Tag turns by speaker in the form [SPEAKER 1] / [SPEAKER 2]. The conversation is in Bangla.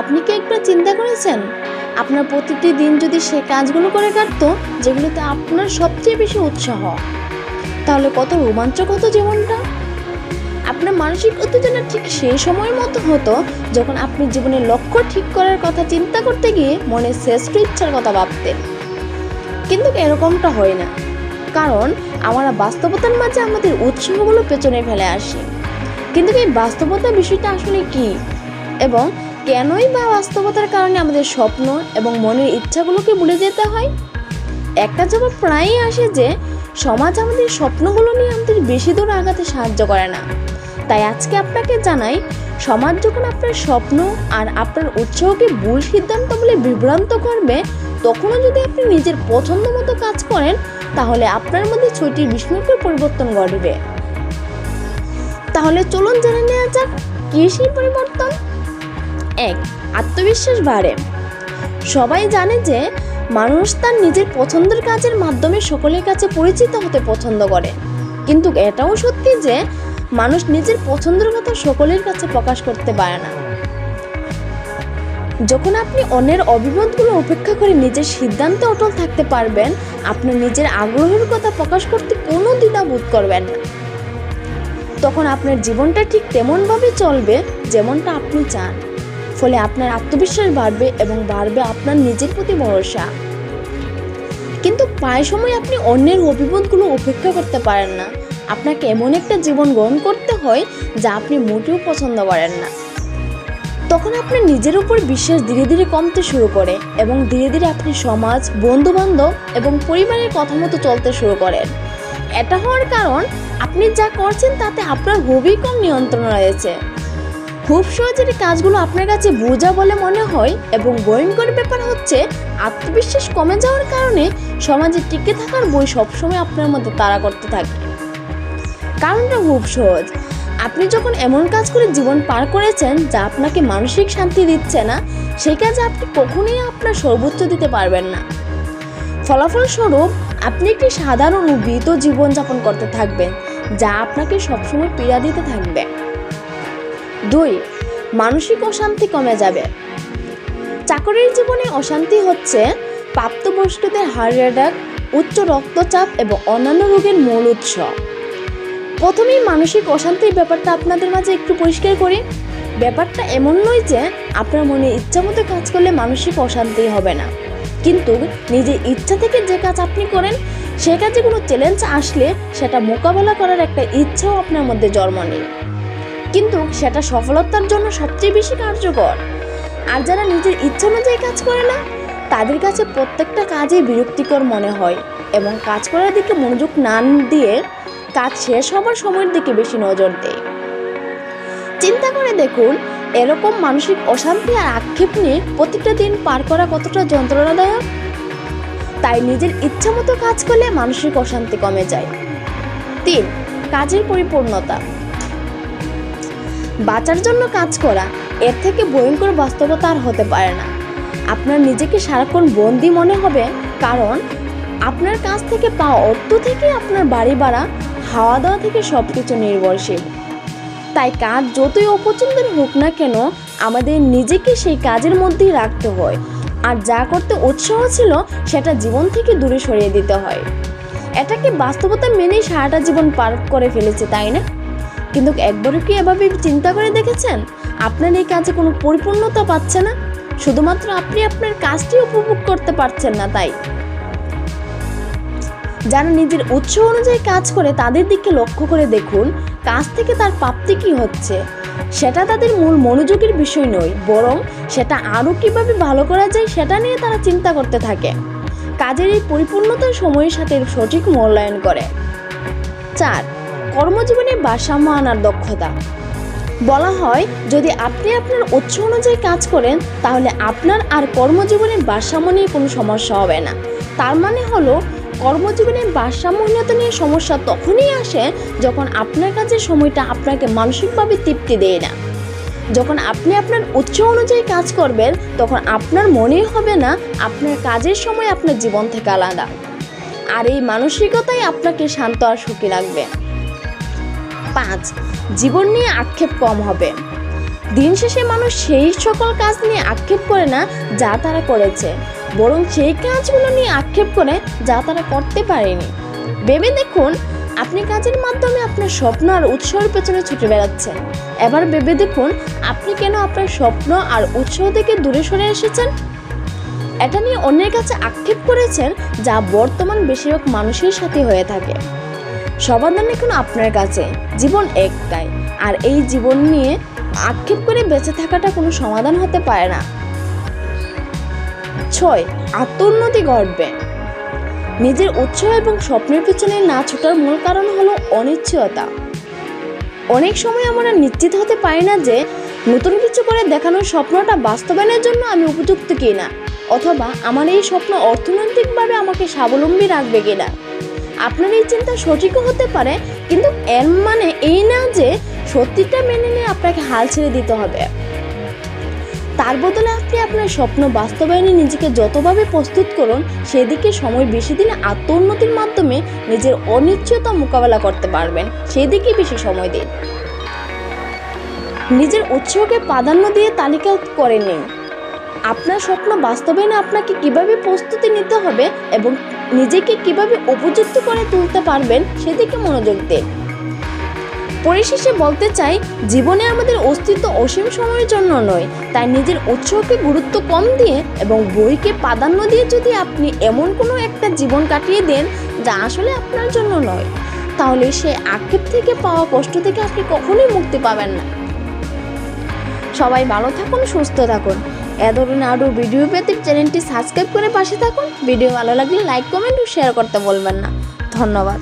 [SPEAKER 1] আপনি কি একবার চিন্তা করেছেন? আপনার প্রতিটি দিন যদি সে কাজগুলো করে কাটত, যেগুলোতে আপনার সবচেয়ে বেশি উৎসাহ, তাহলে কত রোমাঞ্চক হতো জীবনটা? আপনার মানসিক উত্তেজনা ঠিক সেই সময়ের মতো হতো যখন আপনি জীবনের লক্ষ্য ঠিক করার কথা চিন্তা করতে গিয়ে মনে শ্রেষ্ঠ ইচ্ছার কথা ভাবতেন। কিন্তু এরকমটা হয় না, কারণ আমরা বাস্তবতার মাঝে আমাদের উৎসাহগুলো পেছনে ফেলে আসি। কিন্তু এই বাস্তবতা বিষয়টা আসলে কি? এবং কেনই বা বাস্তবতার কারণে আমাদের স্বপ্ন এবং মনের ইচ্ছাগুলোকে ভুলে যেতে হয়? একটা জবাব প্রায়ই আসে যে, সমাজ আমাদের স্বপ্নগুলো নিয়ে আমাদের বেশি দূর আগাতে সাহায্য করে না। তাই আজকে আপনাকে জানাই, সমাজ যখন আপনার স্বপ্ন আর আপনার উৎসাহকে ভুল সিদ্ধান্ত বলে বিভ্রান্ত করবে, তখনও যদি আপনি নিজের পছন্দ মতো কাজ করেন, তাহলে আপনার মধ্যে ছয়টি বিস্ময়কর পরিবর্তন ঘটবে। তাহলে চলুন জেনে নেওয়া যাক কি সেই পরিবর্তন এক, আত্মবিশ্বাস বাড়ে। সবাই জানে যে মানুষ তার নিজের পছন্দের কাজের মাধ্যমে সকলের কাছে পরিচিত হতে পছন্দ করে। কিন্তু এটাও সত্যি যে মানুষ নিজের পছন্দের কথা সকলের কাছে প্রকাশ করতে পারে না। যখন আপনি অন্যের অভিমতগুলো উপেক্ষা করে নিজের সিদ্ধান্তে অটল থাকতে পারবেন, আপনি নিজের আগ্রহের কথা প্রকাশ করতে কোনো দ্বিধা বোধ করবেন না। তখন আপনার জীবনটা ঠিক তেমনভাবে চলবে যেমনটা আপনি চান। ফলে আপনার আত্মবিশ্বাস বাড়বে এবং বাড়বে আপনার নিজের প্রতি ভরসা। কিন্তু প্রায় সময় আপনি অন্যের অভিমতগুলো উপেক্ষা করতে পারেন না। আপনাকে এমন একটা জীবন গ্রহণ করতে হয় যা আপনি মোটেও পছন্দ করেন না। তখন আপনার নিজের উপর বিশ্বাস ধীরে ধীরে কমতে শুরু করে এবং ধীরে ধীরে আপনি সমাজ বন্ধু বান্ধব এবং পরিবারের কথা মতো চলতে শুরু করেন। এটা হওয়ার কারণ আপনি যা করছেন তাতে আপনার হবি কম নিয়ন্ত্রণ রয়েছে। খুব সহজের কাজগুলো আপনার কাছে বোঝা বলে মনে হয় এবং ভয়ঙ্কর ব্যাপার হচ্ছে, আত্মবিশ্বাস কমে যাওয়ার কারণে সমাজে টিকে থাকার বই সবসময় আপনার মধ্যে তাড়া করতে থাকে। কারণটা খুব সহজ। আপনি যখন এমন কাজ করে জীবন পার করেছেন যা আপনাকে মানসিক শান্তি দিচ্ছে না, সেই কাজে আপনি কখনোই আপনার সর্বোচ্চ দিতে পারবেন না। ফলাফল স্বরূপ আপনি একটি সাধারণ বৃত জীবনযাপন করতে থাকবেন, যা আপনাকে সবসময় পীড়া দিতে থাকবে। দুই, মানসিক অশান্তি কমে যাবে। চাকরির জীবনে অশান্তি হচ্ছে প্রাপ্তবয়স্কদের হার্ট অ্যাটাক, উচ্চ রক্তচাপ এবং অন্যান্য রোগের মূল উৎস। প্রথমেই মানসিক অশান্তির ব্যাপারটা আপনাদের মাঝে একটু পরিষ্কার করি। ব্যাপারটা এমন নয় যে আপনার মনে ইচ্ছা মতো কাজ করলে মানসিক অশান্তি হবে না। কিন্তু নিজের ইচ্ছা থেকে যে কাজ আপনি করেন, সে কাজে কোনো চ্যালেঞ্জ আসলে সেটা মোকাবেলা করার একটা ইচ্ছাও আপনার মধ্যে জন্ম নেই কিন্তু সেটা সফলতার জন্য সবচেয়ে বেশি কার্যকর। আর যারা নিজের ইচ্ছা অনুযায়ী কাজ করে না, তাদের কাছে প্রত্যেকটা কাজে বিরক্তিকর মনে হয় এবং কাজ করার দিকে মনোযোগ না দিয়ে কাজ শেষ হবার সময়ের দিকে বেশি নজর দেয়। চিন্তা করে দেখুন, এরকম মানসিক অশান্তি আর আক্ষেপ নিয়ে প্রতিটা দিন পার করা কতটা যন্ত্রণাদায়ক? তাই নিজের ইচ্ছা মতো কাজ করলে মানসিক অশান্তি কমে যায়। তিন, কাজের পরিপূর্ণতা। বাঁচার জন্য কাজ করা, এর থেকে ভয়ঙ্কর বাস্তবতা আর হতে পারে না। আপনার নিজেকে সারাক্ষণ বন্দি মনে হবে, কারণ আপনার কাছ থেকে পাওয়া অর্থ থেকে আপনার বাড়ি ভাড়া খাওয়া দাওয়া থেকে সব কিছু নির্ভরশীল। তাই কাজ যতই অপছন্দের হোক না কেন, আমাদের নিজেকে সেই কাজের মধ্যেই রাখতে হয়। আর যা করতে উৎসাহ ছিল, সেটা জীবন থেকে দূরে সরিয়ে দিতে হয়। এটাকে বাস্তবতা মেনেই সারাটা জীবন পার করে ফেলেছে, তাই না? কিন্তু একবারও কি এভাবে চিন্তা করে দেখেছেন? আপনার এই কাজে কোনো পরিপূর্ণতা পাচ্ছে না? শুধুমাত্র আপনি আপনার কাজটি উপভোগ করতে পারছেন না তাই। যারা নিজের উৎস অনুযায়ী কাজ করে তাদের দিকে লক্ষ্য করে দেখুন, কাজ থেকে তার প্রাপ্তি কি হচ্ছে। সেটা তাদের মূল মনোযোগের বিষয় নয়, বরং সেটা আরও কীভাবে ভালো করা যায় সেটা নিয়ে তারা চিন্তা করতে থাকে। কাজের এই পরিপূর্ণতার সময়ের সাথে সঠিক মূল্যায়ন করে। চার কর্মজীবনে ভারসাম্য আনার দক্ষতা। বলা হয়, যদি আপনি আপনার উৎস অনুযায়ী কাজ করেন, তাহলে আপনার আর কর্মজীবনের ভারসাম্য নিয়ে কোনো সমস্যা হবে না। তার মানে হলো কর্মজীবনের ভারসাম্যহীনতা নিয়ে সমস্যা তখনই আসে যখন আপনার কাছে সময়টা আপনাকে মানসিকভাবে তৃপ্তি দেয় না। যখন আপনি আপনার উৎস অনুযায়ী কাজ করবেন, তখন আপনার মনেই হবে না, আপনার কাজের সময় আপনার জীবন থেকে আলাদা। আর এই মানসিকতাই আপনাকে শান্ত আর সুখী রাখবে। পাঁচ, জীবন নিয়ে আক্ষেপ কম হবে। দিন শেষে মানুষ সেই সকল কাজ নিয়ে আক্ষেপ করে না যা তারা করেছে, বরং সেই কাজগুলো নিয়ে আক্ষেপ করে যা তারা করতে পারেনি। ভেবে দেখুন, আপনি কাজের মাধ্যমে আপনার স্বপ্ন আর উৎসাহের পেছনে ছুটে বেড়াচ্ছেন এবার ভেবে দেখুন, আপনি কেন আপনার স্বপ্ন আর উৎসাহ থেকে দূরে সরে এসেছেন? এটা নিয়ে অন্যের কাছে আক্ষেপ করেছেন যা বর্তমান বেশিরভাগ মানুষের সাথে হয়ে থাকে। সমাধান এখন আপনার কাছে। জীবন একটাই। আর এই জীবন নিয়ে আক্ষেপ করে বেঁচে থাকাটা কোনো সমাধান হতে পারে না। ছয়, আত্মোন্নতি ঘটবে। নিজের উৎসাহ এবং স্বপ্নের পেছনে না ছোটার মূল কারণ হলো অনিশ্চয়তা। অনেক সময় আমরা নিশ্চিত হতে পারি না যে নতুন কিছু করে দেখানোর স্বপ্নটা বাস্তবায়নের জন্য আমি উপযুক্ত কিনা, অথবা আমার এই স্বপ্ন অর্থনৈতিকভাবে আমাকে স্বাবলম্বী রাখবে কিনা। আপনার এই চিন্তা সঠিকও হতে পারে, কিন্তু এর মানে এই না যে সত্যিটা মেনে নিয়ে আপনাকে হাল ছেড়ে দিতে হবে। তার বদলে আপনি আপনার স্বপ্ন বাস্তবায়নে নিজেকে যতভাবে প্রস্তুত করুন, সেদিকে সময় বেশি দিনে আত্মোন্নতির মাধ্যমে নিজের অনিশ্চয়তা মোকাবেলা করতে পারবেন। সেদিকে বেশি সময় দিন। নিজের উৎসাহকে প্রাধান্য দিয়ে তালিকা করে নিন। আপনার স্বপ্ন বাস্তবায়নে আপনাকে কীভাবে প্রস্তুতি নিতে হবে এবং নিজেকে কীভাবে উপযুক্ত করে তুলতে পারবেন সেদিকে মনোযোগ দিন। পরিশেষে বলতে চাই, জীবনে আমাদের অস্তিত্ব অসীম সময়ের জন্য নয়, তাই নিজের উৎসকে গুরুত্ব কম দিয়ে এবং বইকে প্রাধান্য দিয়ে যদি আপনি এমন কোনো একটা জীবন কাটিয়ে দেন, যা আসলে আপনার জন্য নয়, তাহলে সে আক্ষেপ থেকে পাওয়া কষ্ট থেকে আপনি কখনোই মুক্তি পাবেন না। সবাই ভালো থাকুন, সুস্থ থাকুন। এ ধরনের আরও ভিডিও পেতে চ্যানেলটি সাবস্ক্রাইব করে পাশে থাকুন। ভিডিও ভালো লাগলে লাইক কমেন্ট ও শেয়ার করতে বলবেন না। ধন্যবাদ।